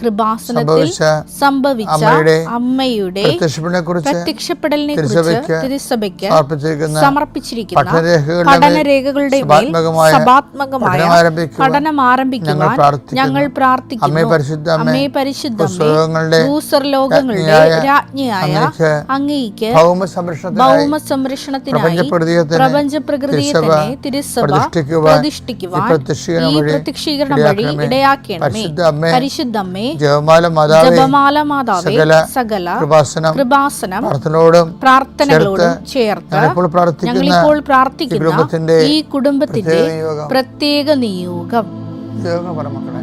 കൃപാസനത്തിൽ സംഭവിച്ച അമ്മയുടെ പ്രത്യക്ഷപ്പെടലിനെ കുറിച്ച് തിരുസഭയ്ക്ക് സമർപ്പിച്ചിരിക്കുന്ന പഠനരേഖകളുടെ സഭാത്മകമായ പഠനം ആരംഭിക്കുവാൻ ഞങ്ങൾ പ്രാർത്ഥിക്കുന്നു. അമ്മേ പരിശുദ്ധ ഭൂസ്വർലോകങ്ങളുടെ രാജ്ഞിയായ അങ്ങേക്ക് ഭൗമ സംരക്ഷണത്തിനായി പ്രപഞ്ച പ്രകൃതിയെ തന്നെ തിരുസഭ പ്രതിഷ്ഠിക്കുവാൻ ഈ പ്രത്യക്ഷീകരണം വഴി ഇടയാക്കണമേ. പരിശുദ്ധമ്മേ ജപമാല മാതാവേ ജപമാല മാതാവേ സകല സകല കൃപാസനം കൃപാസനം പ്രാർത്ഥനയോടും പ്രാർത്ഥനകളോടും ചേർത്ത് ഇപ്പോൾ ഈ പ്രാർത്ഥിക്കുന്ന കുടുംബത്തിന്റെ ഈ കുടുംബത്തിന്റെ പ്രത്യേക നിയോഗം. പ്രത്യേക നിയോഗം. നിയോഗം പറ മക്കളെ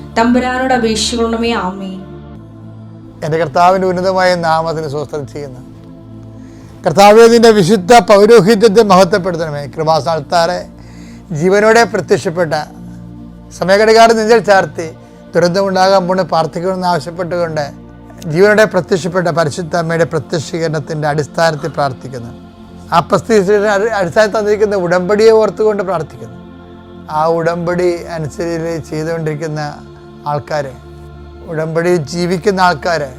തമ്പുരാനോട് അപേക്ഷിക്കണമേ ആമേ എന്റെ കർത്താവിന്റെ ഉന്നതമായ നാമത്തിന് സ്വസ്ഥം ചെയ്യുന്നു കർത്താവേദിന്റെ വിശുദ്ധ പൗരോഹിത്യത്തെ മഹത്വപ്പെടുത്തണമേ. കൃപാസ്ഥാനത്താറെ ജീവനോടെ പ്രത്യക്ഷപ്പെട്ട സമയഘടികാട് നെഞ്ചൽ ചാർത്തി ദുരന്തമുണ്ടാകാൻ പോണ് പ്രാർത്ഥിക്കണമെന്ന് ആവശ്യപ്പെട്ടുകൊണ്ട് ജീവനോടെ പ്രത്യക്ഷപ്പെട്ട പരിശുദ്ധ അമ്മയുടെ പ്രത്യക്ഷീകരണത്തിന്റെ അടിസ്ഥാനത്തിൽ പ്രാർത്ഥിക്കുന്നു. ആ അടി- അടിസ്ഥാനത്തിൽ തന്നിരിക്കുന്ന ഉടമ്പടിയെ ഓർത്തുകൊണ്ട് പ്രാർത്ഥിക്കുന്നു. ആ ഉടമ്പടി അനുസരിച്ച് ചെയ്തുകൊണ്ടിരിക്കുന്ന ആൾക്കാരെ ഉടമ്പടി ജീവിക്കുന്ന ആൾക്കാരെ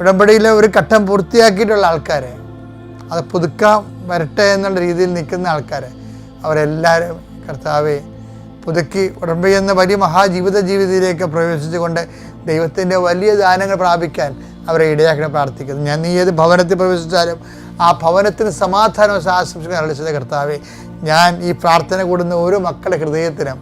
ഉടമ്പടിയിലെ ഒരു ഘട്ടം പൂർത്തിയാക്കിയിട്ടുള്ള ആൾക്കാരെ അത് പുതുക്കാൻ വരട്ടെ എന്നുള്ള രീതിയിൽ നിൽക്കുന്ന ആൾക്കാരെ അവരെല്ലാവരും കർത്താവെ പുതുക്കി ഉടമ്പടി എന്ന വലിയ മഹാജീവിത ജീവിതത്തിലേക്ക് പ്രവേശിച്ചുകൊണ്ട് ദൈവത്തിന്റെ വലിയ ദാനങ്ങൾ പ്രാപിക്കാൻ അവരെ ഇടയാക്കണം പ്രാർത്ഥിക്കുന്നു. ഞാൻ നീ ഏത് ഭവനത്തിൽ പ്രവേശിച്ചാലും ആ ഭവനത്തിന് സമാധാനവും ആശംസിക്കാൻ അറിയിച്ചത് കർത്താവെ ഞാൻ ഈ പ്രാർത്ഥന കൂടുന്ന ഓരോ മക്കളുടെ ഹൃദയത്തിനും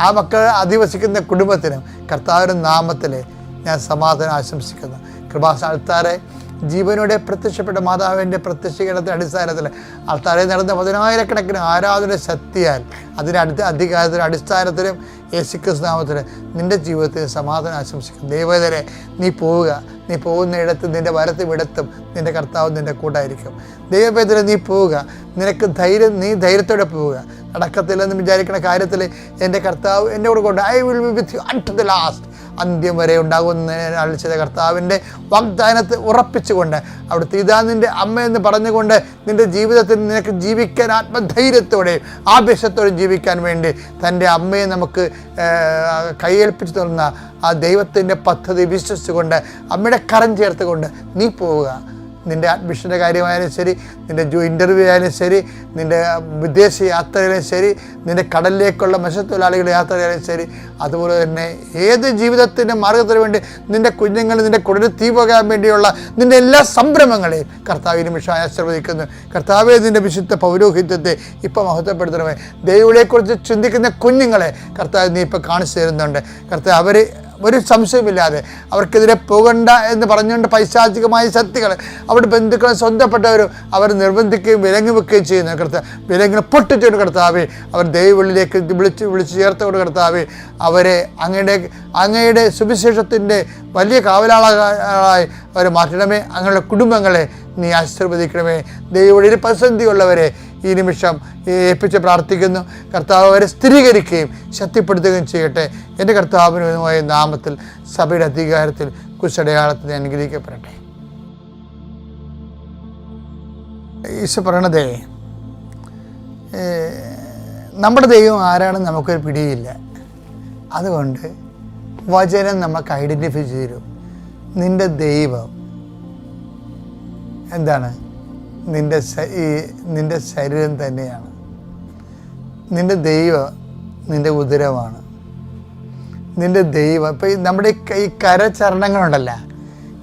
ആ മക്കൾ അധിവസിക്കുന്ന കുടുംബത്തിനും കർത്താവിന്റെ നാമത്തിൽ ഞാൻ സമാധാനം ആശംസിക്കുന്നു. കൃപാസ കൃപാസ്ഥാനത്താറെ ജീവനോടെ പ്രത്യക്ഷപ്പെട്ട മാതാവിന്റെ പ്രത്യക്ഷീകരണത്തിന്റെ അടിസ്ഥാനത്തിൽ ആൾത്താരെ നടന്ന പതിനായിരക്കണക്കിന് ആരാധന ശക്തിയാൽ അതിന്റെ അടുത്ത അധികാരത്തിന്റെ അടിസ്ഥാനത്തിലും യേശുക്രിസ്തു നാമത്തിൽ നിന്റെ ജീവിതത്തിൽ സമാധാനം ആശംസിക്കുന്നു. ദൈവതരെ നീ പോവുക. നീ പോകുന്നിടത്ത് നിന്റെ വരത്തും ഇടത്തും നിന്റെ കർത്താവ് നിന്റെ കൂട്ടായിരിക്കും ദൈവപേതരെ നീ പോവുക. നിനക്ക് ധൈര്യം നീ ധൈര്യത്തോടെ പോവുക. നടക്കത്തില്ലെന്ന് വിചാരിക്കുന്ന കാര്യത്തിൽ എന്റെ കർത്താവ് എന്റെ കൂടെ കൊണ്ട് I will be with you at the last അന്ത്യം വരെ ഉണ്ടാകുന്ന അളിച്ചത് കർത്താവിന്റെ വാഗ്ദാനത്തെ ഉറപ്പിച്ചുകൊണ്ട് അവിടെ ഇതാ നിന്റെ അമ്മ എന്ന് പറഞ്ഞുകൊണ്ട് നിന്റെ ജീവിതത്തിൽ നിനക്ക് ജീവിക്കാൻ ആത്മധൈര്യത്തോടെയും ആവേശത്തോടെയും ജീവിക്കാൻ വേണ്ടി തന്റെ അമ്മയെ നമുക്ക് കൈയേൽപ്പിച്ചു തന്ന ആ ദൈവത്തിന്റെ പദ്ധതി വിശ്വസിച്ചുകൊണ്ട് അമ്മയുടെ കരം ചേർത്തുകൊണ്ട് നീ പോവുക. നിന്റെ അഡ്മിഷന്റെ കാര്യമായാലും ശരി നിന്റെ ജോ ഇന്റർവ്യൂ ആയാലും ശരി നിന്റെ വിദേശ യാത്രയായാലും ശരി നിന്റെ കടലിലേക്കുള്ള മത്സ്യത്തൊഴിലാളികളുടെ യാത്രയായാലും ശരി അതുപോലെ തന്നെ ഏത് ജീവിതത്തിന്റെ മാർഗത്തിന് വേണ്ടി നിന്റെ കുഞ്ഞുങ്ങൾ നിന്റെ കുടലിൽ തീ പോകാൻ വേണ്ടിയുള്ള നിന്റെ എല്ലാ സംരംഭങ്ങളെയും കർത്താവിന് നിമിഷമായി ആശീർവദിക്കുന്നു. കർത്താവെ നിന്റെ വിശുദ്ധ പൗരോഹിത്യത്തെ ഇപ്പോൾ മഹത്വപ്പെടുത്തണമേ. ദൈവങ്ങളെക്കുറിച്ച് ചിന്തിക്കുന്ന കുഞ്ഞുങ്ങളെ കർത്താവ് നീ ഇപ്പോൾ കാണിച്ചു തരുന്നുണ്ട്. കർത്താവ് അവർ ഒരു സംശയമില്ലാതെ അവർക്കെതിരെ പോകണ്ട എന്ന് പറഞ്ഞുകൊണ്ട് പൈശാചികമായ ശക്തികൾ അവരുടെ ബന്ധുക്കളെ സ്വന്തപ്പെട്ടവരും അവർ നിർബന്ധിക്കുകയും വിലങ്ങി വെക്കുകയും ചെയ്യുന്നു കർത്താവ് വിലങ്ങിനെ പൊട്ടിച്ചുകൊണ്ട് കിടത്താവേ അവർ ദൈവവിളിലേക്ക് വിളിച്ച് വിളിച്ച് ചേർത്തുകൊണ്ട് കിടത്താവേ അവരെ അങ്ങയുടെ അങ്ങയുടെ സുവിശേഷത്തിന്റെ വലിയ കാവലാളായി അവരെ മാറ്റണമേ അങ്ങയുടെ കുടുംബങ്ങളെ നീ ആശീർവദിക്കണമേ. ദൈവവിളിയിൽ പ്രതിസന്ധിയുള്ളവരെ ഈ നിമിഷം ഏൽപ്പിച്ച് പ്രാർത്ഥിക്കുന്നു. കർത്താവ് അവരെ സ്ഥിരീകരിക്കുകയും ശക്തിപ്പെടുത്തുകയും ചെയ്യട്ടെ. എന്റെ കർത്താവിനുമായ നാമത്തിൽ സഭയുടെ അധികാരത്തിൽ കുശടയാളത്തിൽ അനുഗ്രഹിക്കപ്പെടട്ടെ. ഈശോ പറയണതേ നമ്മുടെ ദൈവം ആരാണെന്ന് നമുക്കൊരു പിടിയില്ല. അതുകൊണ്ട് വചനം നമുക്ക് ഐഡന്റിഫൈ ചെയ്തു. നിന്റെ ദൈവം എന്താണ്? നിന്റെ ഈ നിന്റെ ശരീരം തന്നെയാണ്. നിന്റെ ദൈവം നിന്റെ ഉദരമാണ്. നിന്റെ ദൈവം ഇപ്പം നമ്മുടെ ഈ കരചരണങ്ങളുണ്ടല്ല?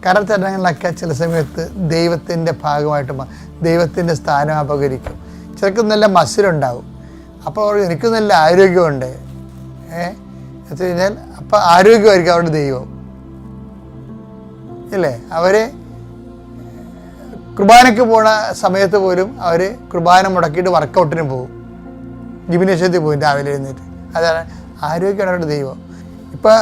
കരചരണങ്ങളിലൊക്കെ ചില സമയത്ത് ദൈവത്തിന്റെ ഭാഗമായിട്ട് ദൈവത്തിന്റെ സ്ഥാനം അപകരിക്കും. ചിലർക്ക് നല്ല മസിലുണ്ടാവും. അപ്പോൾ എനിക്ക് നല്ല ആരോഗ്യമുണ്ട്. ഏ? എന്ന് വെച്ച് കഴിഞ്ഞാൽ അപ്പം ആരോഗ്യമായിരിക്കും അവരുടെ ദൈവം. ഇല്ലേ? അവർ കുർബാനയ്ക്ക് പോണ സമയത്ത് പോലും അവർ കുർബാന മുടക്കിയിട്ട് വർക്കൗട്ടിന് പോകും. ജിമിനേഷ്യത്തിൽ പോകും രാവിലെ എഴുന്നേറ്റ്. അതാണ് ആരോഗ്യമാണ് അവരുടെ ദൈവം. ഇപ്പം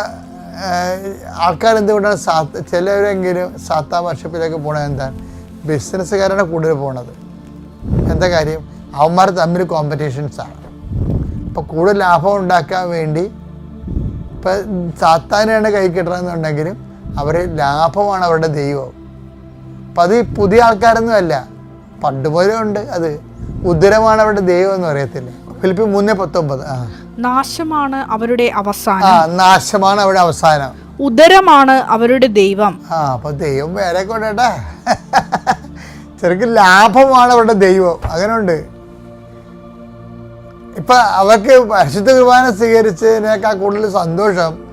ആൾക്കാർ എന്തുകൊണ്ടാണ് സാ ചിലവരെങ്കിലും സാത്താ വർഷപ്പിലേക്ക് പോണത് എന്താണ്? ബിസിനസ്സുകാരാണ് കൂടുതൽ പോണത്. എന്താ കാര്യം? അവന്മാർ തമ്മിൽ കോമ്പറ്റീഷൻസാണ് അപ്പോൾ കൂടുതൽ ലാഭം ഉണ്ടാക്കാൻ വേണ്ടി ഇപ്പം സാത്താനാണ് കൈ കിട്ടണമെന്നുണ്ടെങ്കിലും അവർ ലാഭമാണ് അവരുടെ ദൈവം. അപ്പം അത് പുതിയ ആൾക്കാരൊന്നും അല്ല. പണ്ടുപോലെ ഉണ്ട് അത്. ഉദരമാണ് അവരുടെ ദൈവം എന്ന് പറയത്തില്ല? ഫിലിപ്പി മൂന്ന് പത്തൊമ്പത് ആ. നാശമാണ് അവരുടെ ആ അവസാനം നാശമാണ് അവരുടെ അവസാനം. ഉദരമാണ് അവരുടെ ദൈവം. ആ അപ്പൊ ദൈവം വേറെ കൊണ്ടേട്ടാ. ചെറുക്ക് ലാഭമാണ് അവരുടെ ദൈവം. അങ്ങനെ ഉണ്ട്. ഇപ്പൊ അവർക്ക് പരിശുദ്ധ കുർബാന സ്വീകരിച്ചതിനേക്കാൾ കൂടുതൽ സന്തോഷം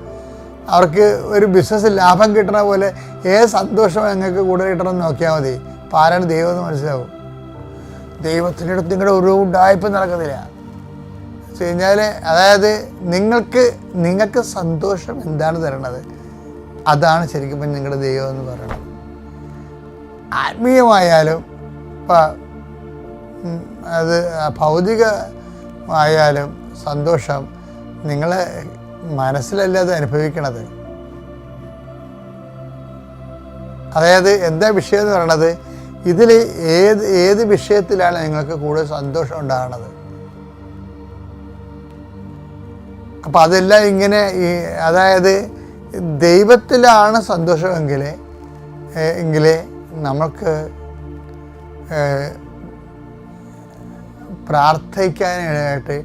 അവർക്ക് ഒരു ബിസിനസ് ലാഭം കിട്ടണ പോലെ ഏത് സന്തോഷം ഞങ്ങൾക്ക് കൂടുതൽ കിട്ടണം എന്ന് നോക്കിയാൽ മതി. പാരാണ് ദൈവം എന്ന് മനസ്സിലാവും. ദൈവത്തിന്റെ അടുത്ത് നിങ്ങളുടെ ഒരു ഉണ്ടായ്പ നടക്കുന്നില്ല. കഴിഞ്ഞാൽ അതായത് നിങ്ങൾക്ക് നിങ്ങൾക്ക് സന്തോഷം എന്താണ് തരണത്? അതാണ് ശരിക്കും ഇപ്പം നിങ്ങളുടെ ദൈവം എന്ന് പറയുന്നത്. ആത്മീയമായാലും ഇപ്പം അത് ഭൗതികമായാലും സന്തോഷം നിങ്ങളെ മനസ്സിലല്ല അത് അനുഭവിക്കണത്? അതായത് എന്താ വിഷയം എന്ന് പറയണത്? ഇതിൽ ഏത് ഏത് വിഷയത്തിലാണ് നിങ്ങൾക്ക് കൂടുതൽ സന്തോഷം ഉണ്ടാകുന്നത്? അപ്പം അതെല്ലാം ഇങ്ങനെ ഈ അതായത് ദൈവത്തിലാണ് സന്തോഷമെങ്കിൽ എങ്കിലേ നമുക്ക് പ്രാർത്ഥിക്കാനായിട്ട്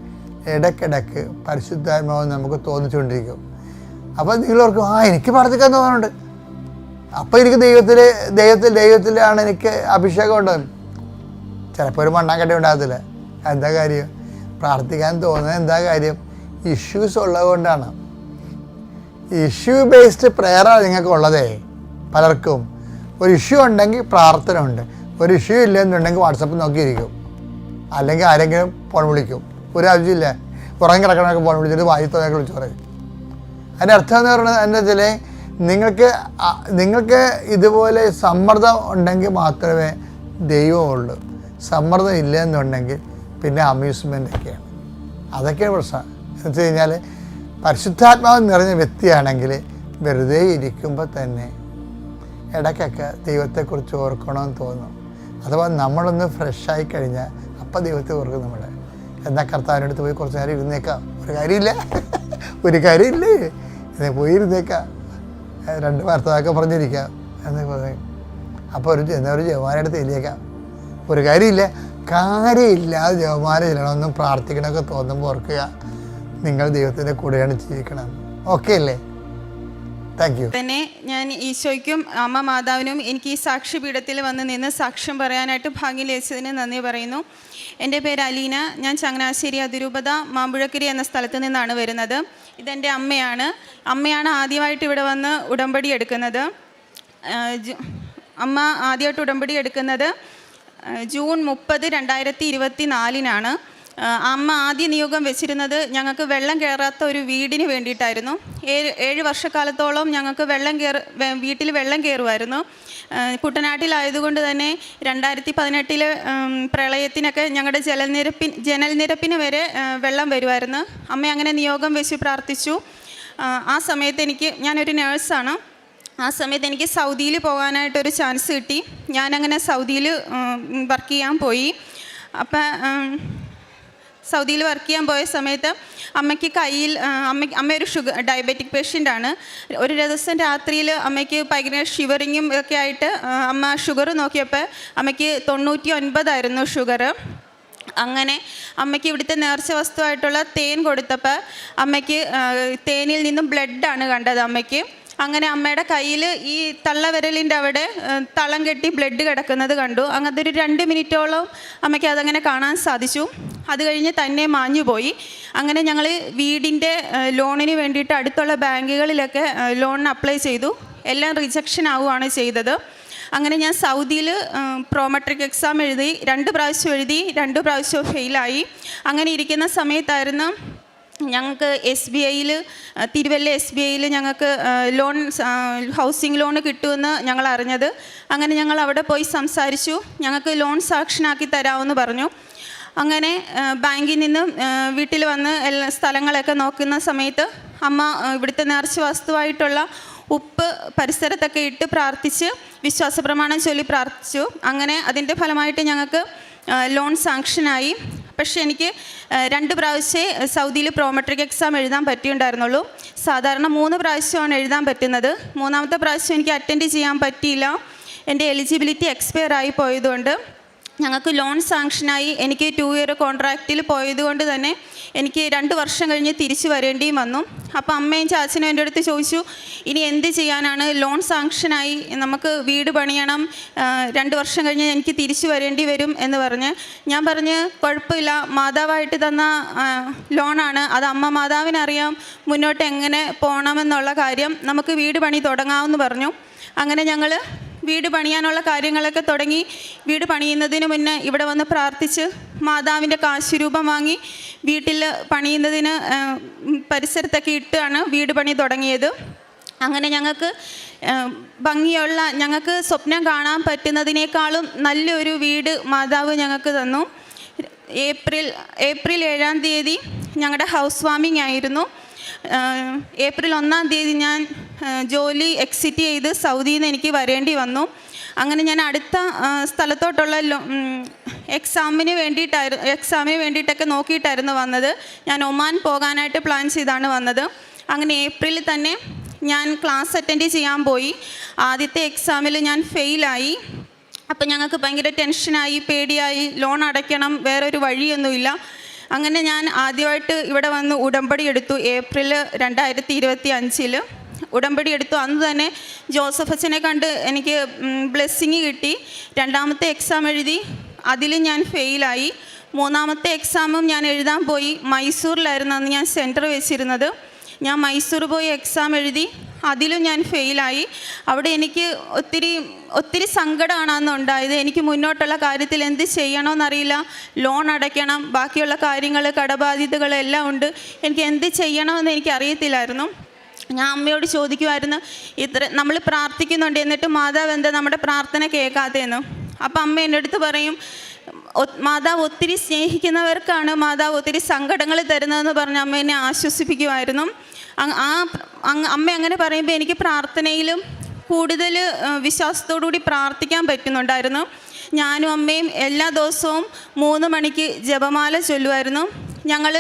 ഇടയ്ക്കിടയ്ക്ക് പരിശുദ്ധാത്മാവ് നമുക്ക് തോന്നിച്ചുകൊണ്ടിരിക്കും. അപ്പോൾ നിങ്ങളോർക്കും ആ എനിക്ക് പ്രാർത്ഥിക്കാൻ തോന്നുന്നുണ്ട്. അപ്പോൾ എനിക്ക് ദൈവത്തിൽ ദൈവത്തിൽ ദൈവത്തിലാണ് എനിക്ക് അഭിഷേകം ഉണ്ടെന്ന്. ചിലപ്പോൾ ഒരു മണ്ണാങ്കട്ടി ഉണ്ടാകത്തില്ല. എന്താ കാര്യം? പ്രാർത്ഥിക്കാൻ തോന്നുന്നത് എന്താ കാര്യം? ഇഷ്യൂസ് ഉള്ളതുകൊണ്ടാണ്. ഇഷ്യൂ ബേസ്ഡ് പ്രെയറാണ് നിങ്ങൾക്ക് ഉള്ളതേ. പലർക്കും ഒരു ഇഷ്യൂ ഉണ്ടെങ്കിൽ പ്രാർത്ഥന ഉണ്ട്. ഒരു ഇഷ്യൂ ഇല്ലെന്നുണ്ടെങ്കിൽ വാട്സപ്പ് നോക്കിയിരിക്കും. അല്ലെങ്കിൽ ആരെങ്കിലും ഫോൺ വിളിക്കും. ഒരു ആവശ്യമില്ല പുറം കിടക്കണമൊക്കെ ഫോൺ വിളിച്ചിട്ട് വായി തോന്നൊക്കെ വിളിച്ചു പറയും. അതിന്റെ അർത്ഥം എന്ന് പറയുന്നത് എന്താ വെച്ചാൽ നിങ്ങൾക്ക് നിങ്ങൾക്ക് ഇതുപോലെ സമ്മർദ്ദം ഉണ്ടെങ്കിൽ മാത്രമേ ദൈവമുള്ളൂ. സമ്മർദ്ദം ഇല്ല എന്നുണ്ടെങ്കിൽ പിന്നെ അമ്യൂസ്മെന്റ് ഒക്കെയാണ്. അതൊക്കെയാണ് പ്രശ്നം. എന്ന് വെച്ച് കഴിഞ്ഞാൽ പരിശുദ്ധാത്മാവ് നിറഞ്ഞ വ്യക്തിയാണെങ്കിൽ വെറുതെ ഇരിക്കുമ്പോൾ തന്നെ ഇടയ്ക്കൊക്കെ ദൈവത്തെക്കുറിച്ച് ഓർക്കണമെന്ന് തോന്നും. അഥവാ നമ്മളൊന്ന് ഫ്രഷായി കഴിഞ്ഞാൽ അപ്പം ദൈവത്തെ ഓർക്കും നമ്മൾ എന്നാൽ കർത്താവിന്റെ അടുത്ത് പോയി കുറച്ച് നേരം ഇരുന്നേക്കാം. ഒരു കാര്യമില്ല. ഒരു കാര്യമില്ലേ? എന്നാൽ പോയി ഇരുന്നേക്കാം. രണ്ട് വാർത്തകളൊക്കെ പറഞ്ഞിരിക്കാം. എന്ന് പറഞ്ഞു. അപ്പോൾ ഒരു എന്നാൽ ഒരു ജവാനെടുത്ത് എലിയേക്കാം ഒരു കാര്യമില്ല. കാര്യമില്ലാതെ ജവമാരെ ചെല്ലണമെന്നും പ്രാർത്ഥിക്കണമൊക്കെ തോന്നുമ്പോൾ ഓർക്കുക. നിങ്ങൾ ദൈവത്തിന്റെ കൂടെയാണ് ജീവിക്കണം ഓക്കെ അല്ലേ? തന്നെ ഞാൻ ഈശോയ്ക്കും അമ്മ മാതാവിനും എനിക്ക് ഈ സാക്ഷിപീഠത്തിൽ വന്ന് നിന്ന് സാക്ഷ്യം പറയാനായിട്ട് ഭാഗ്യം ലഭിച്ചതിന് നന്ദി പറയുന്നു. എന്റെ പേര് അലീന. ഞാൻ ചങ്ങനാശ്ശേരി അതിരൂപത മാമ്പുഴക്കരി എന്ന സ്ഥലത്ത് നിന്നാണ് വരുന്നത്. ഇതെന്റെ അമ്മയാണ്. അമ്മയാണ് ആദ്യമായിട്ട് ഇവിടെ വന്ന് ഉടമ്പടി എടുക്കുന്നത്. അമ്മ ആദ്യമായിട്ട് ഉടമ്പടി എടുക്കുന്നത് ജൂൺ മുപ്പത് രണ്ടായിരത്തി ഇരുപത്തി നാലിനാണ് അമ്മ ആദ്യ നിയോഗം വെച്ചിരുന്നത് ഞങ്ങൾക്ക് വെള്ളം കയറാത്ത ഒരു വീടിന് വേണ്ടിയിട്ടായിരുന്നു. ഏഴ് ഏഴ് വർഷക്കാലത്തോളം ഞങ്ങൾക്ക് വെള്ളം കയറി വീട്ടിൽ വെള്ളം കയറുമായിരുന്നു. കുട്ടനാട്ടിലായതുകൊണ്ട് തന്നെ രണ്ടായിരത്തി പതിനെട്ടിലെ പ്രളയത്തിനൊക്കെ ഞങ്ങളുടെ ജലനിരപ്പിൻ ജനൽനിരപ്പിന് വരെ വെള്ളം വരുമായിരുന്നു. അമ്മ അങ്ങനെ നിയോഗം വെച്ച് പ്രാർത്ഥിച്ചു. ആ സമയത്ത് എനിക്ക് ഞാനൊരു നേഴ്സാണ്. ആ സമയത്ത് എനിക്ക് സൗദിയിൽ പോകാനായിട്ടൊരു ചാൻസ് കിട്ടി. ഞാനങ്ങനെ സൗദിയിൽ വർക്ക് ചെയ്യാൻ പോയി. അപ്പം സൗദിയിൽ വർക്ക് ചെയ്യാൻ പോയ സമയത്ത് അമ്മയ്ക്ക് കയ്യിൽ അമ്മ അമ്മ ഒരു ഷുഗർ ഡയബറ്റിക് പേഷ്യന്റ് ആണ്. ഒരു ദിവസം രാത്രിയിൽ അമ്മയ്ക്ക് ഭയങ്കര ഷിവറിങ്ങും ഒക്കെ ആയിട്ട് അമ്മ ഷുഗർ നോക്കിയപ്പോൾ അമ്മയ്ക്ക് തൊണ്ണൂറ്റി ഒൻപതായിരുന്നു ഷുഗർ അങ്ങനെ അമ്മയ്ക്ക് ഇവിടുത്തെ നേർച്ച വസ്തുവായിട്ടുള്ള തേൻ കൊടുത്തപ്പോൾ അമ്മയ്ക്ക് തേനിൽ നിന്നും ബ്ലഡാണ് കണ്ടത് അമ്മയ്ക്ക്. അങ്ങനെ അമ്മയുടെ കയ്യിൽ ഈ തള്ളവിരലിന്റെ അവിടെ തളം കെട്ടി ബ്ലഡ് കിടക്കുന്നത് കണ്ടു. അങ്ങനത്തെ ഒരു രണ്ട് മിനിറ്റോളം അമ്മയ്ക്ക് അതങ്ങനെ കാണാൻ സാധിച്ചു. അത് കഴിഞ്ഞ് തന്നെ മാഞ്ഞു പോയി. അങ്ങനെ ഞങ്ങൾ വീടിന്റെ ലോണിന് വേണ്ടിയിട്ട് അടുത്തുള്ള ബാങ്കുകളിലൊക്കെ ലോണിന് അപ്ലൈ ചെയ്തു. എല്ലാം റിജക്ഷൻ ആവുകയാണ് ചെയ്തത്. അങ്ങനെ ഞാൻ സൗദിയിൽ പ്രോമെട്രിക് എക്സാം എഴുതി രണ്ട് പ്രാവശ്യം എഴുതി രണ്ട് പ്രാവശ്യവും ഫെയിലായി അങ്ങനെ ഇരിക്കുന്ന സമയത്തായിരുന്നു ഞങ്ങൾക്ക് എസ് ബി ഐയിൽ തിരുവല്ല എസ് ബി ഐയിൽ ഞങ്ങൾക്ക് ലോൺ ഹൗസിംഗ് ലോൺ കിട്ടുമെന്ന് ഞങ്ങൾ അറിഞ്ഞത്. അങ്ങനെ ഞങ്ങൾ അവിടെ പോയി സംസാരിച്ചു. ഞങ്ങൾക്ക് ലോൺ സാക്ഷനാക്കി തരാമെന്ന് പറഞ്ഞു. അങ്ങനെ ബാങ്കിൽ നിന്ന് വീട്ടിൽ വന്ന് എല്ലാ സ്ഥലങ്ങളൊക്കെ നോക്കുന്ന സമയത്ത് അമ്മ ഇവിടുത്തെ നേർച്ച വസ്തുവായിട്ടുള്ള ഉപ്പ് പരിസരത്തൊക്കെ ഇട്ട് പ്രാർത്ഥിച്ച് വിശ്വാസപ്രമാണം ചൊല്ലി പ്രാർത്ഥിച്ചു. അങ്ങനെ അതിന്റെ ഫലമായിട്ട് ഞങ്ങൾക്ക് ലോൺ സാങ്ഷനായി പക്ഷേ എനിക്ക് രണ്ട് പ്രാവശ്യമേ സൗദിയിൽ പ്രോമെട്രിക് എക്സാം എഴുതാൻ പറ്റിയുണ്ടായിരുന്നുള്ളൂ. സാധാരണ മൂന്ന് പ്രാവശ്യമാണ് എഴുതാൻ പറ്റുന്നത്. മൂന്നാമത്തെ പ്രാവശ്യം എനിക്ക് അറ്റൻഡ് ചെയ്യാൻ പറ്റിയില്ല. എന്റെ എലിജിബിലിറ്റി എക്സ്പയർ ആയി പോയതുകൊണ്ട്. ഞങ്ങൾക്ക് ലോൺ സാങ്ഷനായി എനിക്ക് ടു ഇയർ കോൺട്രാക്റ്റിൽ പോയതുകൊണ്ട് തന്നെ എനിക്ക് രണ്ട് വർഷം കഴിഞ്ഞ് തിരിച്ചു വരേണ്ടിയും വന്നു. അപ്പോൾ അമ്മയും ചാച്ചനും എന്റെ അടുത്ത് ചോദിച്ചു ഇനി എന്ത് ചെയ്യാനാണ്? ലോൺ സാങ്ഷനായി നമുക്ക് വീട് പണിയണം. രണ്ട് വർഷം കഴിഞ്ഞ് എനിക്ക് തിരിച്ചു വരേണ്ടി വരും എന്ന് പറഞ്ഞ്. ഞാൻ പറഞ്ഞ് കുഴപ്പമില്ല. മാതാവായിട്ട് തന്ന ലോണാണ് അത് അമ്മ മാതാവിനറിയാം. മുന്നോട്ട് എങ്ങനെ പോകണമെന്നുള്ള കാര്യം. നമുക്ക് വീട് പണി തുടങ്ങാമെന്ന് പറഞ്ഞു. അങ്ങനെ ഞങ്ങൾ വീട് പണിയാനുള്ള കാര്യങ്ങളൊക്കെ തുടങ്ങി. വീട് പണിയുന്നതിന് മുന്നേ ഇവിടെ വന്ന് പ്രാർത്ഥിച്ച് മാതാവിന്റെ കാശുരൂപം വാങ്ങി വീട്ടിൽ പണിയുന്നതിന് പരിസരത്തൊക്കെ ഇട്ടാണ് വീട് പണി തുടങ്ങിയത്. അങ്ങനെ ഞങ്ങൾക്ക് ഭംഗിയുള്ള ഞങ്ങൾക്ക് സ്വപ്നം കാണാൻ പറ്റുന്നതിനേക്കാളും നല്ലൊരു വീട് മാതാവ് ഞങ്ങൾക്ക് തന്നു. ഏപ്രിൽ ഏപ്രിൽ ഏഴാം തീയതി ഞങ്ങളുടെ ഹൗസ് വാമിംഗ് ആയിരുന്നു. ഏപ്രിൽ ഒന്നാം തീയതി ഞാൻ ജോലി എക്സിറ്റ് ചെയ്ത് സൗദിയിൽ നിന്ന് എനിക്ക് വരേണ്ടി വന്നു. അങ്ങനെ ഞാൻ അടുത്ത സ്ഥലത്തോട്ടുള്ള എക്സാമിന് വേണ്ടിയിട്ടായിരുന്നു എക്സാമിന് വേണ്ടിയിട്ടൊക്കെ നോക്കിയിട്ടായിരുന്നു വന്നത്. ഞാൻ ഒമാൻ പോകാനായിട്ട് പ്ലാൻ ചെയ്താണ് വന്നത്. അങ്ങനെ ഏപ്രിലിൽ തന്നെ ഞാൻ ക്ലാസ് അറ്റൻഡ് ചെയ്യാൻ പോയി. ആദ്യത്തെ എക്സാമിൽ ഞാൻ ഫെയിലായി അപ്പം ഞങ്ങൾക്ക് ഭയങ്കര ടെൻഷനായി പേടിയായി. ലോൺ അടയ്ക്കണം വേറൊരു വഴിയൊന്നുമില്ല. അങ്ങനെ ഞാൻ ആദ്യമായിട്ട് ഇവിടെ വന്ന് ഉടമ്പടി എടുത്തു. ഏപ്രിൽ രണ്ടായിരത്തി ഇരുപത്തി അഞ്ചിൽ ഉടമ്പടി എടുത്തു. അന്ന് തന്നെ ജോസഫ് അച്ഛനെ കണ്ട് എനിക്ക് ബ്ലെസ്സിങ് കിട്ടി. രണ്ടാമത്തെ എക്സാം എഴുതി. അതിൽ ഞാൻ ഫെയിലായി മൂന്നാമത്തെ എക്സാമും ഞാൻ എഴുതാൻ പോയി. മൈസൂരിലായിരുന്നു അന്ന് ഞാൻ സെന്റർ വെച്ചിരുന്നത്. ഞാൻ മൈസൂർ പോയി എക്സാം എഴുതി. അതിലും ഞാൻ ഫെയിലായി അവിടെ എനിക്ക് ഒത്തിരി ഒത്തിരി സങ്കടമാണ് അന്ന് ഉണ്ടായത്. എനിക്ക് മുന്നോട്ടുള്ള കാര്യത്തിൽ എന്ത് ചെയ്യണമെന്നറിയില്ല ലോൺ അടയ്ക്കണം. ബാക്കിയുള്ള കാര്യങ്ങൾ കടബാധ്യതകളെല്ലാം ഉണ്ട്. എനിക്ക് എന്ത് ചെയ്യണമെന്ന് എനിക്ക് അറിയത്തില്ലായിരുന്നു ഞാൻ അമ്മയോട് ചോദിക്കുമായിരുന്നു ഇത്ര നമ്മൾ പ്രാർത്ഥിക്കുന്നുണ്ട്. എന്നിട്ട് മാതാവ് എന്താ നമ്മുടെ പ്രാർത്ഥന കേൾക്കാത്തതെന്ന്? അപ്പം അമ്മ എന്റെ അടുത്ത് പറയും മാതാവ് ഒത്തിരി സ്നേഹിക്കുന്നവർക്കാണ് മാതാവ് ഒത്തിരി സങ്കടങ്ങൾ തരുന്നതെന്ന് പറഞ്ഞ് അമ്മ എന്നെ ആശ്വസിപ്പിക്കുമായിരുന്നു ആ അമ്മ അങ്ങനെ പറയുമ്പോൾ എനിക്ക് പ്രാർത്ഥനയിലും കൂടുതൽ വിശ്വാസത്തോടുകൂടി പ്രാർത്ഥിക്കാൻ പറ്റുന്നുണ്ടായിരുന്നു. ഞാനും അമ്മയും എല്ലാ ദിവസവും മൂന്ന് മണിക്ക് ജപമാല ചൊല്ലുമായിരുന്നു ഞങ്ങൾ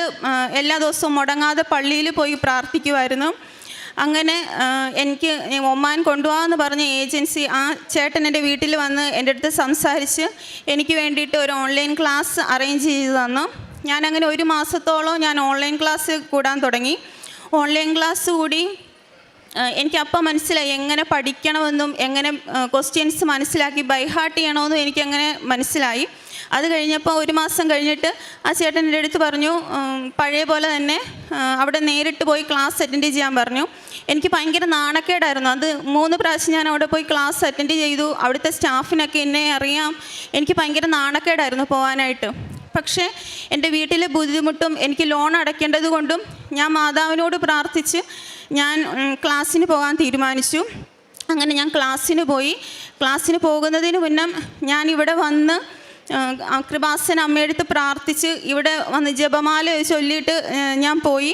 എല്ലാ ദിവസവും മുടങ്ങാതെ പള്ളിയിൽ പോയി പ്രാർത്ഥിക്കുമായിരുന്നു അങ്ങനെ എനിക്ക് ഒമാൻ കൊണ്ടുപോകാമെന്ന് പറഞ്ഞ ഏജൻസി ആ ചേട്ടൻ എന്റെ വീട്ടിൽ വന്ന് എന്റെ അടുത്ത് സംസാരിച്ച് എനിക്ക് വേണ്ടിയിട്ട് ഒരു ഓൺലൈൻ ക്ലാസ് അറേഞ്ച് ചെയ്ത് തന്നു. ഞാനങ്ങനെ ഒരു മാസത്തോളം ഞാൻ ഓൺലൈൻ ക്ലാസ് കൂടാൻ തുടങ്ങി. ഓൺലൈൻ ക്ലാസ് കൂടി എനിക്ക് എനിക്കപ്പം മനസ്സിലായി എങ്ങനെ പഠിക്കണമെന്നും എങ്ങനെ ക്വസ്റ്റ്യൻസ് മനസ്സിലാക്കി ബൈഹാർട്ട് ചെയ്യണമെന്നും എനിക്കങ്ങനെ മനസ്സിലായി. അത് കഴിഞ്ഞപ്പോൾ ഒരു മാസം കഴിഞ്ഞിട്ട് ആ ചേട്ടൻ എന്റെ അടുത്ത് പറഞ്ഞു പഴയ പോലെ തന്നെ അവിടെ നേരിട്ട് പോയി ക്ലാസ് അറ്റൻഡ് ചെയ്യാൻ പറഞ്ഞു. എനിക്ക് ഭയങ്കര നാണക്കേടായിരുന്നു. അത് മൂന്ന് പ്രാവശ്യം ഞാൻ അവിടെ പോയി ക്ലാസ് അറ്റൻഡ് ചെയ്തു. അവിടുത്തെ സ്റ്റാഫിനൊക്കെ എന്നെ അറിയാം. എനിക്ക് ഭയങ്കര നാണക്കേടായിരുന്നു പോകാനായിട്ട് പക്ഷേ എന്റെ വീട്ടിലെ ബുദ്ധിമുട്ടും എനിക്ക് ലോൺ അടയ്ക്കേണ്ടത് കൊണ്ടും ഞാൻ മാതാവിനോട് പ്രാർത്ഥിച്ച് ഞാൻ ക്ലാസ്സിന് പോകാൻ തീരുമാനിച്ചു. അങ്ങനെ ഞാൻ ക്ലാസ്സിന് പോയി. ക്ലാസ്സിന് പോകുന്നതിന് മുന്നം ഞാൻ ഇവിടെ വന്ന് കൃപാസന അമ്മയെടുത്ത് പ്രാർത്ഥിച്ച് ഇവിടെ വന്ന് ജപമാല ചൊല്ലിയിട്ട് ഞാൻ പോയി.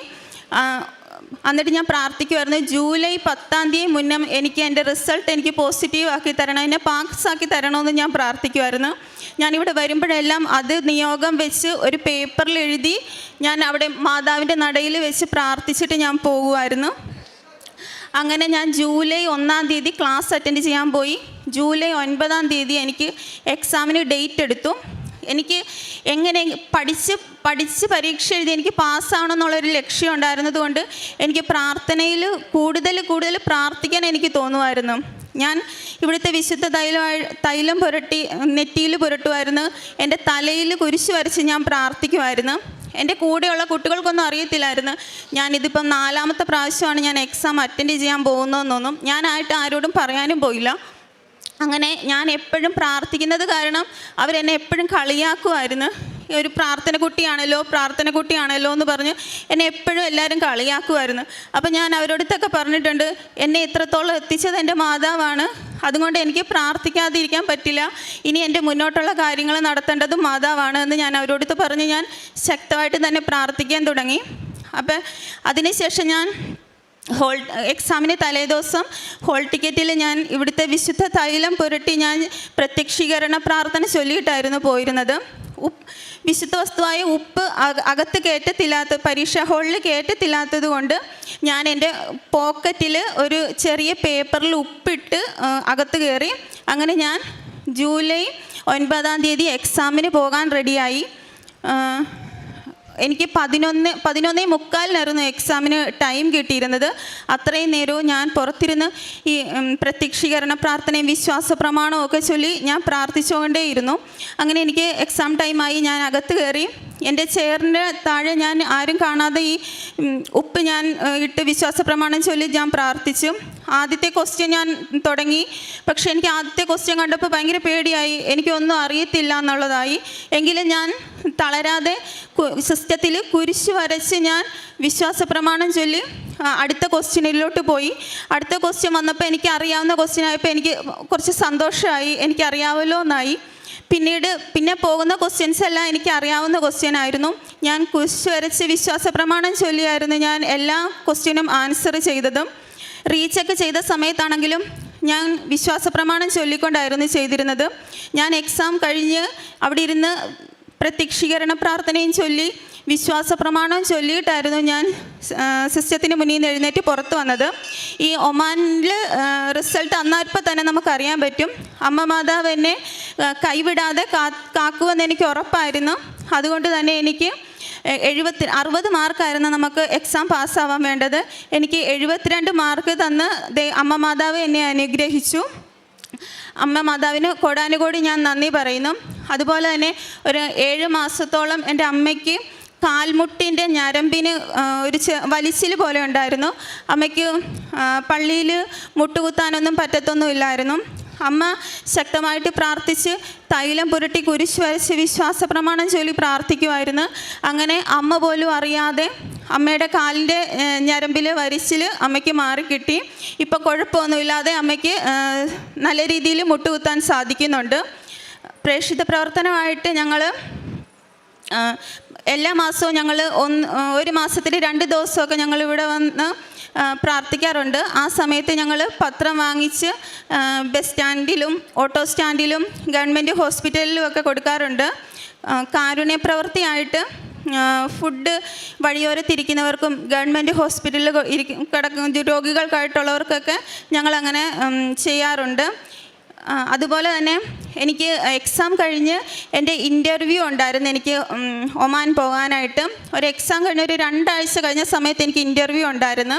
എന്നിട്ട് ഞാൻ പ്രാർത്ഥിക്കുമായിരുന്നു ജൂലൈ പത്താം തീയതി മുന്നേ എനിക്ക് എന്റെ റിസൾട്ട് എനിക്ക് പോസിറ്റീവ് ആക്കി തരണം എന്നെ പാസ് ആക്കി തരണമെന്ന് ഞാൻ പ്രാർത്ഥിക്കുമായിരുന്നു ഞാനിവിടെ വരുമ്പോഴെല്ലാം അത് നിയോഗം വെച്ച് ഒരു പേപ്പറിൽ എഴുതി ഞാൻ അവിടെ മാതാവിന്റെ നടയിൽ വെച്ച് പ്രാർത്ഥിച്ചിട്ട് ഞാൻ പോകുമായിരുന്നു അങ്ങനെ ഞാൻ ജൂലൈ ഒന്നാം തീയതി ക്ലാസ് അറ്റൻഡ് ചെയ്യാൻ പോയി. ജൂലൈ ഒൻപതാം തീയതി എനിക്ക് എക്സാമിന് ഡേറ്റ് എടുത്തു. എനിക്ക് എങ്ങനെ പഠിച്ച് പഠിച്ച് പരീക്ഷ എഴുതി എനിക്ക് പാസ്സാവണമെന്നുള്ളൊരു ലക്ഷ്യം ഉണ്ടായിരുന്നത് കൊണ്ട് എനിക്ക് പ്രാർത്ഥനയിൽ കൂടുതൽ കൂടുതൽ പ്രാർത്ഥിക്കാൻ എനിക്ക് തോന്നുമായിരുന്നു. ഞാൻ ഇവിടുത്തെ വിശുദ്ധ തൈലമായി തൈലം പുരട്ടി നെറ്റിയിൽ പുരട്ടുമായിരുന്നു. എന്റെ തലയിൽ കുരിശ് വരച്ച് ഞാൻ പ്രാർത്ഥിക്കുമായിരുന്നു. എന്റെ കൂടെയുള്ള കുട്ടികൾക്കൊന്നും അറിയത്തില്ലായിരുന്നു. ഞാനിതിപ്പം നാലാമത്തെ പ്രാവശ്യമാണ് ഞാൻ എക്സാം അറ്റൻഡ് ചെയ്യാൻ പോകുന്നതെന്നൊന്നും ഞാനായിട്ട് ആരോടും പറയാനും പോയില്ല. അങ്ങനെ ഞാൻ എപ്പോഴും പ്രാർത്ഥിക്കുന്നത് കാരണം അവരെന്നെ എപ്പോഴും കളിയാക്കുമായിരുന്നു. ഒരു പ്രാർത്ഥന കുട്ടിയാണല്ലോ പ്രാർത്ഥന കുട്ടിയാണല്ലോ എന്ന് പറഞ്ഞ് എന്നെ എപ്പോഴും എല്ലാവരും കളിയാക്കുമായിരുന്നു. അപ്പം ഞാൻ അവരോടത്തൊക്കെ പറഞ്ഞിട്ടുണ്ട് എന്നെ ഇത്രത്തോളം എത്തിച്ചത് എന്റെ മാതാവാണ്. അതുകൊണ്ട് എനിക്ക് പ്രാർത്ഥിക്കാതിരിക്കാൻ പറ്റില്ല. ഇനി എന്റെ മുന്നോട്ടുള്ള കാര്യങ്ങൾ നടത്തേണ്ടതും മാതാവാണ് എന്ന് ഞാൻ അവരോടത്ത് പറഞ്ഞ് ഞാൻ ശക്തമായിട്ട് തന്നെ പ്രാർത്ഥിക്കാൻ തുടങ്ങി. അപ്പം അതിനുശേഷം ഞാൻ ഹോൾ എക്സാമിന് തലേദിവസം ഹോൾ ടിക്കറ്റിൽ ഞാൻ ഇവിടുത്തെ വിശുദ്ധ തൈലം പുരട്ടി ഞാൻ പ്രത്യക്ഷീകരണ പ്രാർത്ഥന ചൊല്ലിയിട്ടായിരുന്നു പോയിരുന്നത്. ഉപ്പ് വിശുദ്ധ വസ്തുവായ ഉപ്പ് അക- അകത്ത് കയറ്റത്തില്ലാത്ത പരീക്ഷാ ഹോളിൽ കയറ്റത്തില്ലാത്തത് കൊണ്ട് ഞാൻ എന്റെ പോക്കറ്റിൽ ഒരു ചെറിയ പേപ്പറിൽ ഉപ്പിട്ട് അകത്ത് കയറി. അങ്ങനെ ഞാൻ ജൂലൈ ഒൻപതാം തീയതി എക്സാമിന് പോകാൻ റെഡിയായി. എനിക്ക് പതിനൊന്ന് പതിനൊന്നേ മുക്കാലിനായിരുന്നു എക്സാമിന് ടൈം കിട്ടിയിരുന്നത്. അത്രയും നേരവും ഞാൻ പുറത്തിരുന്ന് ഈ പ്രത്യക്ഷീകരണ പ്രാർത്ഥനയും വിശ്വാസ പ്രമാണവും ഒക്കെ ചൊല്ലി ഞാൻ പ്രാർത്ഥിച്ചുകൊണ്ടേയിരുന്നു. അങ്ങനെ എനിക്ക് എക്സാം ടൈമായി ഞാൻ അകത്ത് കയറി എന്റെ ചെയറിന്റെ താഴെ ഞാൻ ആരും കാണാതെ ഈ ഉപ്പ് ഞാൻ ഇട്ട് വിശ്വാസ പ്രമാണം ചൊല്ലി ഞാൻ പ്രാർത്ഥിച്ചു. ആദ്യത്തെ ക്വസ്റ്റ്യൻ ഞാൻ തുടങ്ങി. പക്ഷേ എനിക്ക് ആദ്യത്തെ ക്വസ്റ്റ്യൻ കണ്ടപ്പോൾ ഭയങ്കര പേടിയായി. എനിക്കൊന്നും അറിയത്തില്ല എന്നുള്ളതായി. എങ്കിലും ഞാൻ തളരാതെ സിസ്റ്റത്തിൽ കുരിശ് വരച്ച് ഞാൻ വിശ്വാസ പ്രമാണം ചൊല്ലി അടുത്ത ക്വസ്റ്റ്യനിലോട്ട് പോയി. അടുത്ത ക്വസ്റ്റ്യൻ വന്നപ്പോൾ എനിക്ക് അറിയാവുന്ന ക്വസ്റ്റ്യൻ ആയപ്പോൾ എനിക്ക് കുറച്ച് സന്തോഷമായി. എനിക്കറിയാമല്ലോ എന്നായി. പിന്നീട് പിന്നെ പോകുന്ന ക്വസ്റ്റ്യൻസ് എല്ലാം എനിക്ക് അറിയാവുന്ന ക്വസ്റ്റ്യൻ ആയിരുന്നു. ഞാൻ കുരിശ് വരച്ച് വിശ്വാസ പ്രമാണം ചൊല്ലിയായിരുന്നു ഞാൻ എല്ലാ ക്വസ്റ്റ്യനും ആൻസർ ചെയ്തതും. റീചെക്ക് ചെയ്ത സമയത്താണെങ്കിലും ഞാൻ വിശ്വാസ പ്രമാണം ചൊല്ലിക്കൊണ്ടായിരുന്നു ചെയ്തിരുന്നത്. ഞാൻ എക്സാം കഴിഞ്ഞ് അവിടെ ഇരുന്ന് പ്രത്യക്ഷീകരണ പ്രാർത്ഥനയും ചൊല്ലി വിശ്വാസ പ്രമാണം ചൊല്ലിയിട്ടായിരുന്നു ഞാൻ സിസ്റ്റത്തിന് മുന്നിൽ നിന്ന് എഴുന്നേറ്റ് പുറത്ത് വന്നത്. ഈ ഒമാനിൽ റിസൾട്ട് അന്നപ്പോൾ തന്നെ നമുക്കറിയാൻ പറ്റും. അമ്മ മാതാവ് എന്നെ കൈവിടാതെ കാ കാക്കുമെന്ന് എനിക്ക് ഉറപ്പായിരുന്നു. അതുകൊണ്ട് തന്നെ എനിക്ക് എഴുപത്തി അറുപത് മാർക്കായിരുന്നു നമുക്ക് എക്സാം പാസ്സാവാൻ വേണ്ടത്. എനിക്ക് എഴുപത്തിരണ്ട് മാർക്ക് തന്ന് അമ്മ മാതാവ് എന്നെ അനുഗ്രഹിച്ചു. അമ്മ മാതാവിന് കോടാനുകോടി ഞാൻ നന്ദി പറയുന്നു. അതുപോലെ തന്നെ ഒരു ഏഴ് മാസത്തോളം എന്റെ അമ്മയ്ക്ക് കാൽമുട്ടിന്റെ ഞരമ്പിന് ഒരു വലിച്ചിൽ പോലെ ഉണ്ടായിരുന്നു. അമ്മയ്ക്ക് പള്ളിയിൽ മുട്ടുകുത്താനൊന്നും പറ്റത്തൊന്നും ഇല്ലായിരുന്നു അമ്മ ശക്തമായിട്ട് പ്രാർത്ഥിച്ച് തൈലം പുരട്ടി കുരിശ് വരച്ച് വിശ്വാസ പ്രമാണം ചൊല്ലി പ്രാർത്ഥിക്കുമായിരുന്നു. അങ്ങനെ അമ്മ പോലും അറിയാതെ അമ്മയുടെ കാലിന്റെ ഞരമ്പിൽ വരിച്ചിൽ അമ്മയ്ക്ക് മാറിക്കിട്ടി. ഇപ്പോൾ കുഴപ്പമൊന്നുമില്ലാതെ അമ്മയ്ക്ക് നല്ല രീതിയിൽ മുട്ടുകുത്താൻ സാധിക്കുന്നുണ്ട്. പ്രേക്ഷിത പ്രവർത്തനമായിട്ട് ഞങ്ങൾ എല്ലാ മാസവും ഞങ്ങൾ ഒന്ന് ഒരു മാസത്തിൽ രണ്ട് ദിവസമൊക്കെ ഞങ്ങൾ ഇവിടെ വന്ന് പ്രാർത്ഥിക്കാറുണ്ട്. ആ സമയത്ത് ഞങ്ങൾ പത്രം വാങ്ങിച്ച് ബസ് സ്റ്റാൻഡിലും ഓട്ടോ സ്റ്റാൻഡിലും ഗവൺമെന്റ് ഹോസ്പിറ്റലിലും ഒക്കെ കൊടുക്കാറുണ്ട്. കാരുണ്യ പ്രവൃത്തിയായിട്ട് ഫുഡ് വഴിയോരത്തിരിക്കുന്നവർക്കും ഗവൺമെന്റ് ഹോസ്പിറ്റലിൽ ഇരിക്കും കിടക്കുന്ന രോഗികൾക്കായിട്ടുള്ളവർക്കൊക്കെ ഞങ്ങളങ്ങനെ ചെയ്യാറുണ്ട്. അതുപോലെ തന്നെ എനിക്ക് എക്സാം കഴിഞ്ഞ് എന്റെ ഇന്റർവ്യൂ ഉണ്ടായിരുന്നു. എനിക്ക് ഒമാൻ പോകാനായിട്ട് ഒരു എക്സാം കഴിഞ്ഞ് ഒരു രണ്ടാഴ്ച കഴിഞ്ഞ സമയത്ത് എനിക്ക് ഇന്റർവ്യൂ ഉണ്ടായിരുന്നു.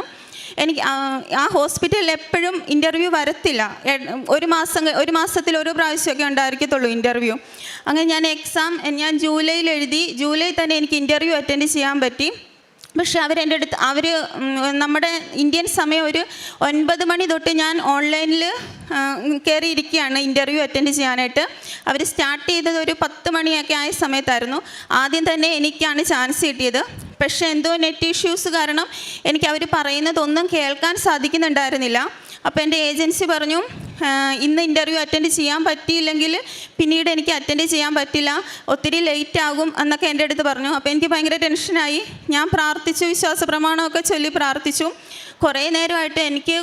എനിക്ക് ആ, ഹോസ്പിറ്റലിൽ എപ്പോഴും ഇന്റർവ്യൂ വരത്തില്ല. ഒരു മാസം ഒരു മാസത്തിൽ ഒരു പ്രാവശ്യമൊക്കെ ഉണ്ടായിരിക്കത്തുള്ളൂ ഇന്റർവ്യൂ അങ്ങനെ ഞാൻ എക്സാം ഞാൻ ജൂലൈയിൽ എഴുതി ജൂലൈ തന്നെ എനിക്ക് ഇന്റർവ്യൂ അറ്റൻഡ് ചെയ്യാൻ പറ്റി. പക്ഷെ അവരെന്റെ അടുത്ത് അവർ നമ്മുടെ ഇന്ത്യൻ സമയം ഒരു ഒൻപത് മണി തൊട്ട് ഞാൻ ഓൺലൈനിൽ കയറിയിരിക്കുകയാണ്. ഇന്റർവ്യൂ അറ്റൻഡ് ചെയ്യാനായിട്ട്. അവർ സ്റ്റാർട്ട് ചെയ്തത് ഒരു പത്ത് മണിയൊക്കെ ആയ സമയത്തായിരുന്നു. ആദ്യം തന്നെ എനിക്കാണ് ചാൻസ് കിട്ടിയത്. പക്ഷേ എന്തോ നെറ്റ് ഇഷ്യൂസ് കാരണം എനിക്ക് അവർ പറയുന്നതൊന്നും കേൾക്കാൻ സാധിക്കുന്നുണ്ടായിരുന്നില്ല. അപ്പോൾ എന്റെ ഏജൻസി പറഞ്ഞു "ആ, ഇന്ന് ഇന്റർവ്യൂ അറ്റൻഡ് ചെയ്യാൻ പറ്റിയില്ലെങ്കിൽ പിന്നീട് എനിക്ക് അറ്റൻഡ് ചെയ്യാൻ പറ്റില്ല. ഒത്തിരി ലേറ്റ് ആകും എന്നൊക്കെ എന്റെ അടുത്ത് പറഞ്ഞു. അപ്പോൾ എനിക്ക് ഭയങ്കര ടെൻഷനായി ഞാൻ പ്രാർത്ഥിച്ചു വിശ്വാസ പ്രമാണമൊക്കെ ചൊല്ലി പ്രാർത്ഥിച്ചു. കുറേ നേരമായിട്ട് എനിക്ക്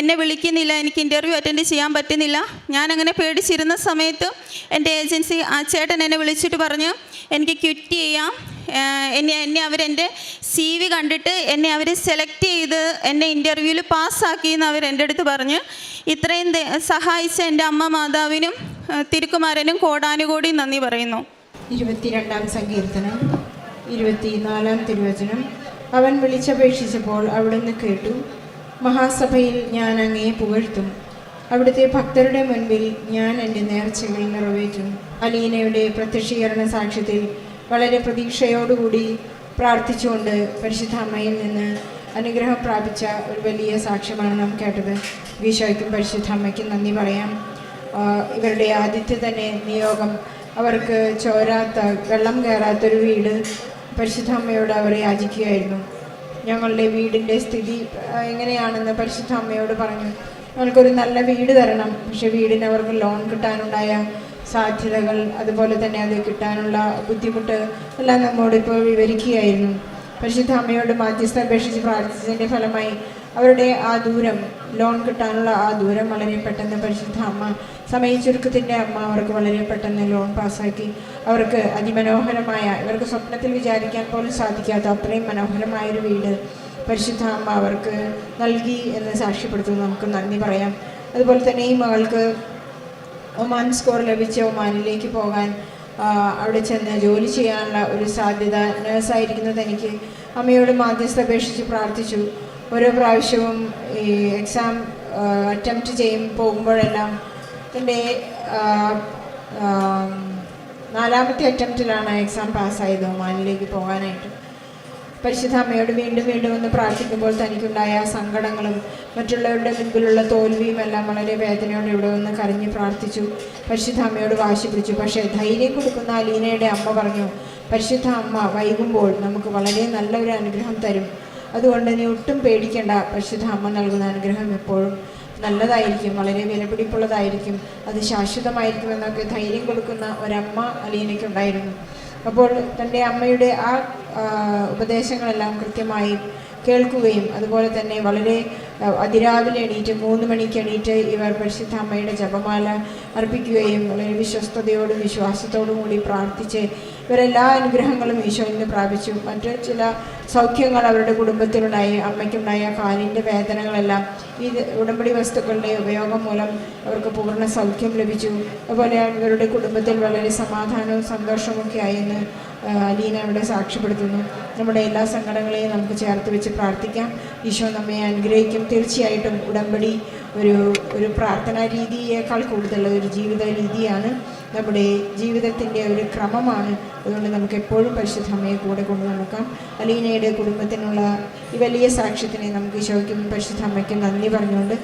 എന്നെ വിളിക്കുന്നില്ല എനിക്ക് ഇന്റർവ്യൂ അറ്റൻഡ് ചെയ്യാൻ പറ്റുന്നില്ല. ഞാനങ്ങനെ പേടിച്ചിരുന്ന സമയത്ത് എന്റെ ഏജൻസി ആ ചേട്ടൻ എന്നെ വിളിച്ചിട്ട് പറഞ്ഞു എനിക്ക് ക്വിറ്റ് ചെയ്യാം. എന്നെ എന്നെ അവരെന്റെ സി വി കണ്ടിട്ട് എന്നെ അവർ സെലക്ട് ചെയ്ത് എന്നെ ഇന്റർവ്യൂവിൽ പാസ്സാക്കി എന്ന് അവർ എന്റെ അടുത്ത് പറഞ്ഞ്. ഇത്രയും സഹായിച്ച എന്റെ അമ്മ മാതാവിനും തിരുക്കുമാരനും കോടാനുകോടി നന്ദി പറയുന്നു. ഇരുപത്തിരണ്ടാം സങ്കീർത്തനം ഇരുപത്തിനാലാം തിരുവചനം അവൻ വിളിച്ചപേക്ഷിച്ചപ്പോൾ അവിടുന്ന് കേട്ടു മഹാസഭയിൽ ഞാൻ അങ്ങയെ പുകഴ്ത്തും. അവിടുത്തെ ഭക്തരുടെ മുൻപിൽ ഞാൻ എന്റെ നേർച്ചകൾ നിറവേറ്റും. അലീനയുടെ പ്രത്യക്ഷീകരണ സാക്ഷ്യത്തിൽ വളരെ പ്രതീക്ഷയോടുകൂടി പ്രാർത്ഥിച്ചുകൊണ്ട് പരിശുദ്ധാമ്മയിൽ നിന്ന് അനുഗ്രഹം പ്രാപിച്ച ഒരു വലിയ സാക്ഷ്യമാണ് നാം കേട്ടത്. ഈശോയ്ക്കും പരിശുദ്ധാമ്മയ്ക്കും നന്ദി പറയാം. ഇവരുടെ ആദ്യത്തെ തന്നെ നിയോഗം. അവർക്ക് ചോരാത്ത വെള്ളം കയറാത്തൊരു വീട്. പരിശുദ്ധ അമ്മയോട് അവരെ യാചിക്കുകയായിരുന്നു. ഞങ്ങളുടെ വീടിന്റെ സ്ഥിതി എങ്ങനെയാണെന്ന് പരിശുദ്ധ അമ്മയോട് പറഞ്ഞു. ഞങ്ങൾക്കൊരു നല്ല വീട് തരണം. പക്ഷെ വീടിന് അവർക്ക് ലോൺ കിട്ടാനുണ്ടായ സാധ്യതകൾ അതുപോലെ തന്നെ അത് കിട്ടാനുള്ള ബുദ്ധിമുട്ട് എല്ലാം നമ്മോട് ഇപ്പോൾ വിവരിക്കുകയായിരുന്നു. പരിശുദ്ധ അമ്മയോട് മാധ്യസ്ഥ അപേക്ഷിച്ച് പ്രാർത്ഥിച്ചതിന്റെ ഫലമായി അവരുടെ ആ ദൂരം ലോൺ കിട്ടാനുള്ള ആ ദൂരം വളരെ പെട്ടെന്ന് പരിശുദ്ധ അമ്മ സമയ ചുരുക്കത്തിന്റെ അമ്മ അവർക്ക് വളരെ പെട്ടെന്ന് ലോൺ പാസ്സാക്കി. അവർക്ക് അതിമനോഹരമായ ഇവർക്ക് സ്വപ്നത്തിൽ വിചാരിക്കാൻ പോലും സാധിക്കാത്ത അത്രയും മനോഹരമായൊരു വീട് പരിശുദ്ധ അമ്മ അവർക്ക് നൽകി എന്ന് സാക്ഷ്യപ്പെടുത്തുന്നു നമുക്ക് നന്ദി പറയാം. അതുപോലെ തന്നെ ഈ മകൾക്ക് ഒമാൻ സ്കോർ ലഭിച്ച ഒമാനിലേക്ക് പോകാൻ അവിടെ ചെന്ന് ജോലി ചെയ്യാനുള്ള ഒരു സാധ്യത നേഴ്സായിരിക്കുന്നത് എനിക്ക് അമ്മയോട് മാധ്യസ്ഥ അപേക്ഷിച്ച് പ്രാർത്ഥിച്ചു. ഓരോ പ്രാവശ്യവും ഈ എക്സാം അറ്റംപ്റ്റ് ചെയ്യും പോകുമ്പോഴെല്ലാം എന്റെ നാലാമത്തെ അറ്റംപ്റ്റിലാണ് എക്സാം പാസ്സായത് ഒമാനിലേക്ക് പോകാനായിട്ട്. പരിശുദ്ധ അമ്മയോട് വീണ്ടും വീണ്ടും ഒന്ന് പ്രാർത്ഥിക്കുമ്പോൾ തനിക്കുണ്ടായ സങ്കടങ്ങളും മറ്റുള്ളവരുടെ മുൻപിലുള്ള തോൽവിയും എല്ലാം വളരെ വേദനയോടെ ഇവിടെ ഒന്ന് കരഞ്ഞ് പ്രാർത്ഥിച്ചു. പരിശുദ്ധ അമ്മയോട് വാശി പിടിച്ചു. പക്ഷേ ധൈര്യം കൊടുക്കുന്ന അലീനയുടെ അമ്മ പറഞ്ഞു പരിശുദ്ധ അമ്മ വൈകുമ്പോൾ നമുക്ക് വളരെ നല്ലൊരു അനുഗ്രഹം തരും. അതുകൊണ്ട് നീ ഒട്ടും പേടിക്കേണ്ട. പരിശുദ്ധ അമ്മ നൽകുന്ന അനുഗ്രഹം എപ്പോഴും നല്ലതായിരിക്കും വളരെ വിലപിടിപ്പുള്ളതായിരിക്കും അത് ശാശ്വതമായിരിക്കും എന്നൊക്കെ ധൈര്യം കൊടുക്കുന്ന ഒരമ്മ അലീനയ്ക്കുണ്ടായിരുന്നു. അപ്പോൾ തന്റെ അമ്മയുടെ ആ ഉപദേശങ്ങളെല്ലാം കൃത്യമായി കേൾക്കുകയും അതുപോലെ തന്നെ വളരെ അതിരാവിലെ എണീറ്റ് മൂന്ന് മണിക്ക് എണീറ്റ് ഇവർ പരിശുദ്ധ അമ്മയുടെ ജപമാല അർപ്പിക്കുകയും വളരെ വിശ്വസ്തയോടും വിശ്വാസത്തോടും കൂടി പ്രാർത്ഥിച്ച് ഇവരെല്ലാ അനുഗ്രഹങ്ങളും ഈശോയിൽ നിന്ന് പ്രാപിച്ചു. മറ്റ് ചില സൗഖ്യങ്ങൾ അവരുടെ കുടുംബത്തിലുണ്ടായി അമ്മയ്ക്കുണ്ടായ കാലിന്റെ വേദനകളെല്ലാം ഈ ഉടമ്പടി വസ്തുക്കളുടെ ഉപയോഗം മൂലം അവർക്ക് പൂർണ സൗഖ്യം ലഭിച്ചു. അതുപോലെ ഇവരുടെ കുടുംബത്തിൽ വളരെ സമാധാനവും സന്തോഷവുമൊക്കെ ആയെന്ന് ലീന അലീന ഇവിടെ സാക്ഷ്യപ്പെടുത്തുന്നു. നമ്മുടെ എല്ലാ സങ്കടങ്ങളെയും നമുക്ക് ചേർത്ത് വെച്ച് പ്രാർത്ഥിക്കാം. ഈശോ നമ്മെ അനുഗ്രഹിക്കും. തീർച്ചയായിട്ടും ഉടമ്പടി ഒരു ഒരു പ്രാർത്ഥനാ രീതിയേക്കാൾ കൂടുതൽ ഒരു ജീവിത രീതിയാണ്. നമ്മുടെ ജീവിതത്തിന്റെ ഒരു ക്രമമാണ്. അതുകൊണ്ട് നമുക്ക് എപ്പോഴും പരിശുദ്ധമ്മയെ കൂടെ കൊണ്ടു നടക്കാം. അലീനയുടെ കുടുംബത്തിനുള്ള ഈ വലിയ സാക്ഷ്യത്തിനെ നമുക്ക് ഈശോയ്ക്കും പരിശുദ്ധമ്മയ്ക്കും നന്ദി പറഞ്ഞുകൊണ്ട്